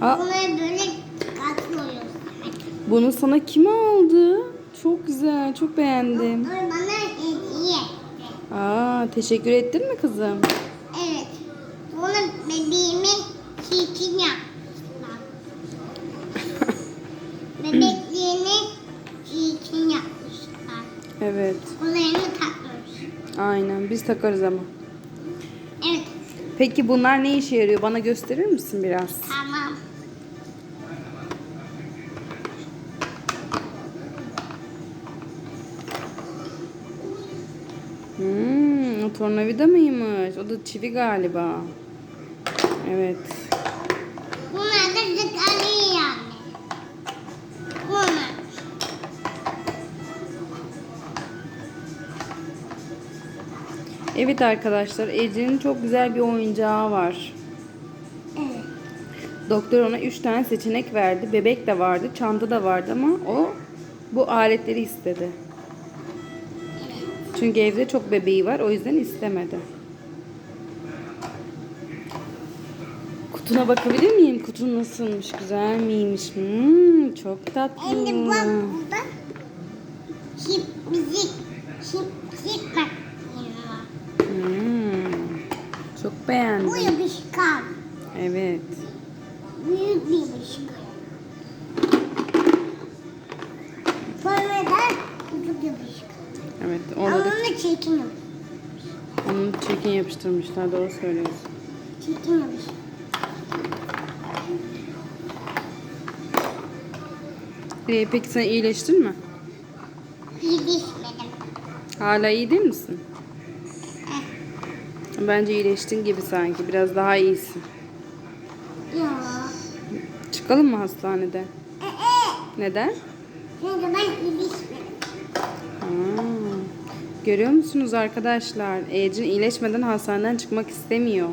Aa, Bunları böyle katlıyoruz. bunu sana kim aldı? Çok güzel, çok beğendim. Doktor bana hediye. Aa, teşekkür ettin mi kızım? Evet. Sonra bebeğimi çirkin yapmışlar. Bebekliğini çirkin yapmışlar. Evet, Kollarını takmış. aynen. Biz takarız ama. Evet. Peki bunlar ne işe yarıyor? Bana gösterir misin biraz? Tornavida mıymış? O da çivi galiba. Evet. Bunlar da zıkarıyor yani. Bunlar. Evet arkadaşlar, Ece'nin çok güzel bir oyuncağı var. Evet. Doktor ona 3 tane seçenek verdi. Bebek de vardı, çanta da vardı ama o bu aletleri istedi. Çünkü evde çok bebeği var, o yüzden istemedi. Kutuna bakabilir miyim? Kutun nasılmış? Güzel miymiş? Hmm, çok tatlı. Şimdi bak burada çip müzik, makinesi var. Hmm, çok beğendim. Bu yapışkan. Evet. Büyük bir yapışkan. Sonra da küçük yapışkan. Evet, Ama orada da onu çirkin yapışkan. Çekin yapıştırmışlar. Doğru söylüyorsun. Çirkin yapışkan. Ee, peki sen iyileştin mi? İyi düşmedim. Hala iyi değil misin? Bence iyileştin gibi sanki. Biraz daha iyisin. Yok. Çıkalım mı hastanede? Ee, ee. Neden? Çünkü ben iyi düşmedim. Aa, görüyor musunuz arkadaşlar? Ecin iyileşmeden hastaneden çıkmak istemiyor.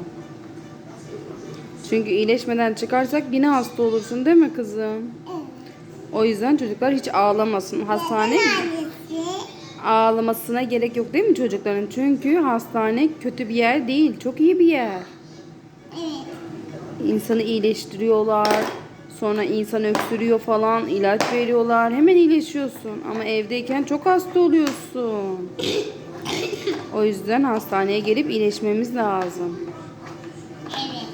Çünkü iyileşmeden çıkarsak yine hasta olursun değil mi kızım? O yüzden çocuklar hiç ağlamasın. Hastane ağlamasına gerek yok değil mi çocukların? Çünkü hastane kötü bir yer değil. Çok iyi bir yer. İnsanı iyileştiriyorlar. Sonra insan öksürüyor falan. ilaç veriyorlar. Hemen iyileşiyorsun. Ama evdeyken çok hasta oluyorsun. O yüzden hastaneye gelip iyileşmemiz lazım. Evet.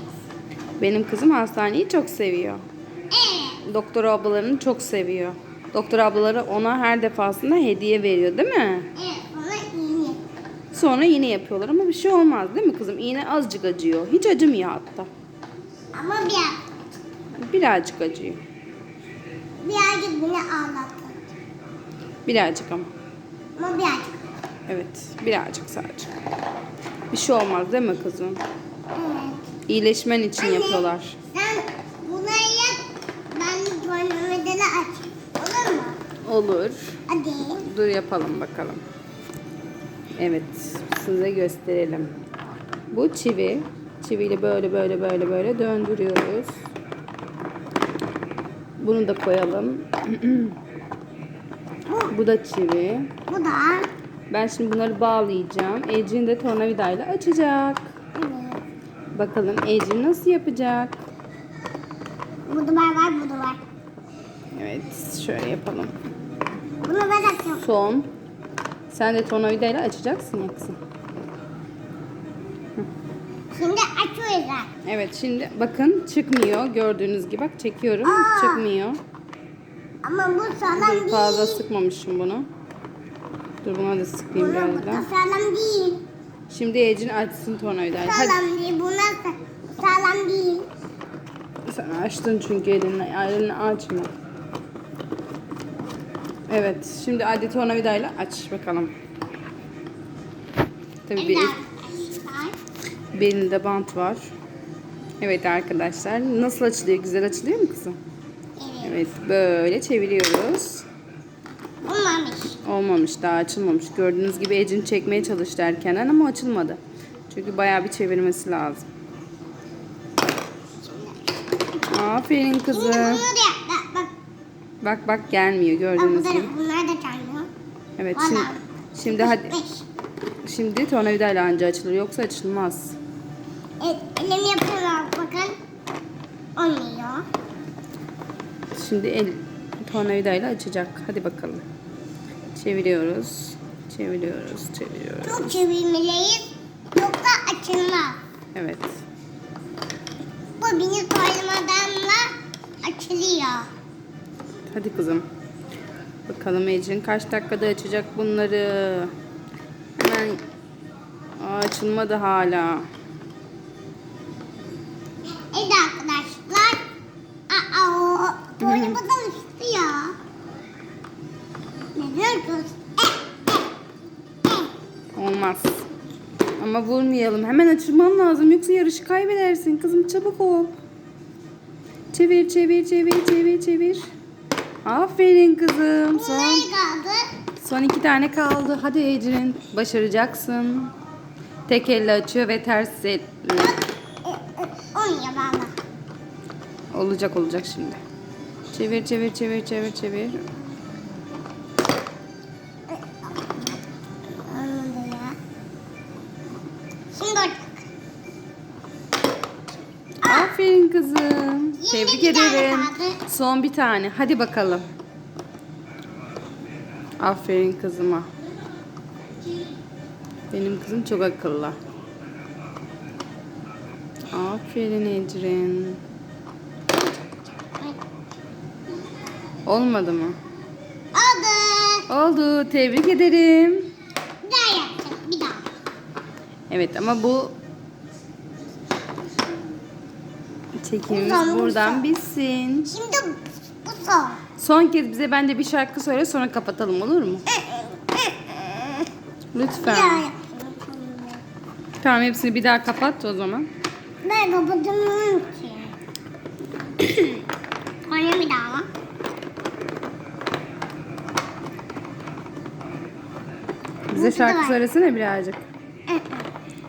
Benim kızım hastaneyi çok seviyor. Evet. Doktor ablalarını çok seviyor. Doktor ablaları ona her defasında hediye veriyor değil mi? Evet. Sonra iğne yapıyorlar ama bir şey olmaz değil mi kızım? İğne azıcık acıyor. Hiç acımıyor hatta. Ama biraz. Birazcık acıyor. Birazcık beni ağlattı. Birazcık ama. Ama birazcık. Evet, birazcık sadece. Bir şey olmaz değil mi kızım? Evet. İyileşmen için Anne, yapıyorlar. Sen bunları yap. Ben tornavidayı aç. Olur mu? Olur. Hadi. Dur yapalım bakalım. Evet, size gösterelim. Bu çivi. Çiviyle böyle böyle böyle böyle döndürüyoruz. Bunu da koyalım. Bu da çivi. Bu da. Ben şimdi bunları bağlayacağım. Ecrin de tornavidayla açacak. Evet. Bakalım Ecrin nasıl yapacak? Bu da var bu da var. Evet, şöyle yapalım. Bunu ben açıyorum. Son. Sen de tornavidayla açacaksın kızım. Şimdi açıyoruz. Evet, şimdi bakın çıkmıyor. Gördüğünüz gibi bak çekiyorum. Aa! Çıkmıyor. Ama bu sağlam Dur değil. fazla sıkmamışım bunu. Dur buna da sıkayım Bunu, biraz bu daha. sağlam değil. Şimdi Ecrin açsın tornavidayla. Hadi. Sağlam değil. Bu nasıl? Sağlam değil. Sen açtın çünkü elinle. Elini açma. Evet. Şimdi hadi tornavidayla aç bakalım. Tabii bir, Evet. Belinde bant var. Evet arkadaşlar. Nasıl açılıyor? Güzel açılıyor mu kızım? Evet. Evet. Böyle çeviriyoruz. Olmamış. Olmamış. Daha açılmamış. Gördüğünüz gibi Ecin çekmeye çalıştı erkenden ama açılmadı. Çünkü bayağı bir çevirmesi lazım. Aferin Şimdi kızım. bunu da yap. Bak bak. Bak bak gelmiyor Bak gördüğünüz bunlar, gibi. bunlar da çalıyor. Evet şimdi, şimdi hadi Beş. şimdi tornavidayla anca açılır yoksa açılmaz. Evet, elim yapıyorlar bakın. Olmuyor. Şimdi el tornavidayla açacak. Hadi bakalım. Çeviriyoruz. Çeviriyoruz. Çeviriyoruz. Çok çevirmeliyiz. Yoksa açılmaz. Evet. Bu beni soymadanla açılıyor. Hadi kızım. Bakalım Ecrin kaç dakikada açacak bunları. Hemen Aa, açılmadı hala. Soymadan açtı ya. Ne diyorsunuz? Eh. Olmaz. Ama vurmayalım. Hemen açılman lazım. Yoksa yarışı kaybedersin. Kızım çabuk ol. Çevir çevir çevir çevir çevir. Aferin kızım. Son, kaldı. son iki tane kaldı. Hadi Ecrin. Başaracaksın. Tek elle açıyor ve ters el. Eh, eh, Oynuyor valla. Olacak olacak şimdi. Çevir çevir çevir çevir çevir. Şimdi. Aferin kızım. Tebrik bir tane ederim. kaldı. Son bir tane. Hadi bakalım. Aferin kızıma. Benim kızım çok akıllı. Aferin Ecrin. Olmadı mı? Oldu. Oldu. Tebrik ederim. Bir daha yapacağım. Bir daha. Evet ama bu çekimimiz Buradan bu buradan bitsin. Şimdi bu son. Son kez bize bence bir şarkı söyle sonra kapatalım olur mu? Bir daha Lütfen. yapacağım. Tamam hepsini bir daha kapat o zaman. Ben kapatamıyorum Bize Burada şarkı var. söylesene birazcık.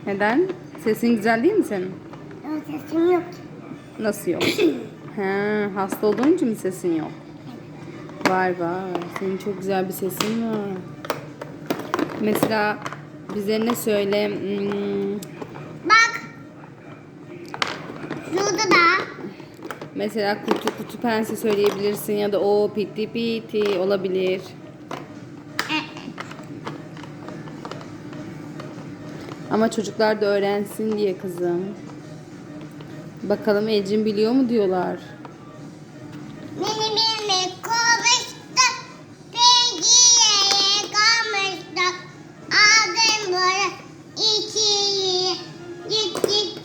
Neden? Sesin güzel değil mi senin? Sesim yok. Nasıl yok? He, hasta olduğun için mi sesin yok? Var var. Senin çok güzel bir sesin var. Mesela bize ne söyle? Hmm, Bak. Şurada da. mesela kutu kutu pense söyleyebilirsin ya da o piti piti olabilir. Ama çocuklar da öğrensin diye kızım. Bakalım Ecin biliyor mu diyorlar. Beni bilmek kovuştuk. Pencereye kalmıştık. Aldım böyle ikiyi. Git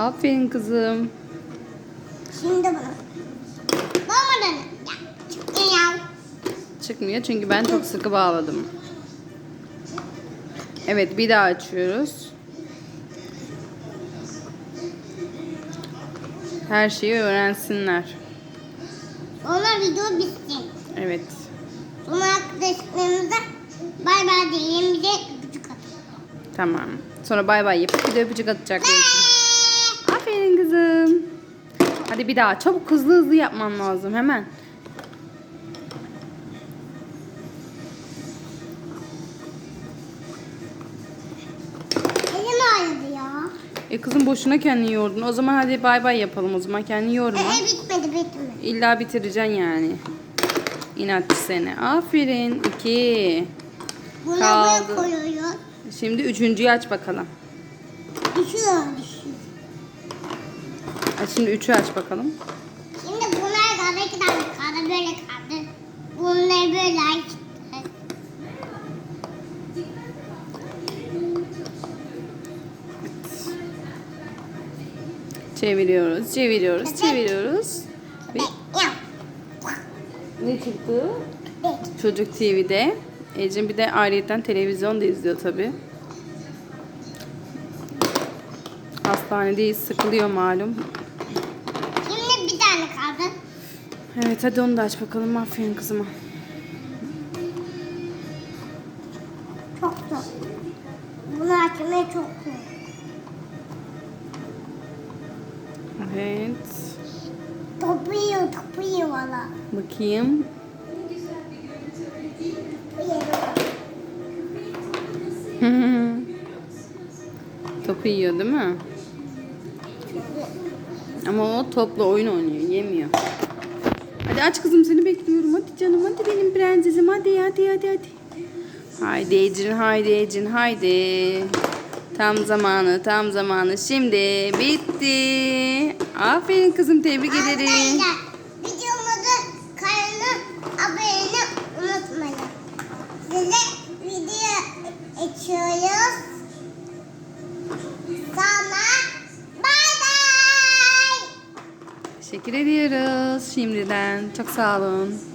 Aferin kızım. Şimdi bunu. Olmadan. Ya, çıkıyor. Çıkmıyor çünkü ben çok sıkı bağladım. Evet bir daha açıyoruz. Her şeyi öğrensinler. Sonra video bitsin. Evet. Sonra arkadaşlarımıza bay bay diyelim bir de öpücük atın. Tamam. Sonra bay bay yapıp bir de öpücük atacak. Hadi bir daha. Çabuk hızlı hızlı yapman lazım hemen. E kızım boşuna kendini yordun. O zaman hadi bay bay yapalım o zaman. Kendini yorma. Ee, bitmedi bitmedi. İlla bitireceksin yani. İnatçı seni. Aferin. İki. Bunu Kaldı. buraya koyuyoruz. Şimdi üçüncüyü aç bakalım. Aç şimdi üçü aç bakalım. Şimdi bunlar kaldı iki tane kaldı böyle kaldı. Bunları böyle açtık. Çeviriyoruz, çeviriyoruz, çeviriyoruz. Ve Ya. ne çıktı? Evet. Çocuk TV'de. Ecin bir de ayrıyeten televizyon da izliyor tabi. Hastanedeyiz, sıkılıyor malum. Şimdi bir tane kaldı. Evet hadi onu da aç bakalım. Aferin kızıma. Çok zor. Bunu açmaya çok zor. Evet. Topuyor. yemiyor valla. Bakayım. Topu yiyor değil mi? Ama o topla oyun oynuyor, yemiyor. Hadi aç kızım seni bekliyorum. Hadi canım hadi benim prensesim. Hadi hadi hadi hadi. Haydi Ecrin haydi Ecrin haydi. Tam zamanı tam zamanı. Şimdi bitti. Aferin kızım tebrik ederim. Videomuzu kanalına abone unutmayın. Size video açıyoruz. Teşekkür ediyoruz şimdiden. Çok sağ olun.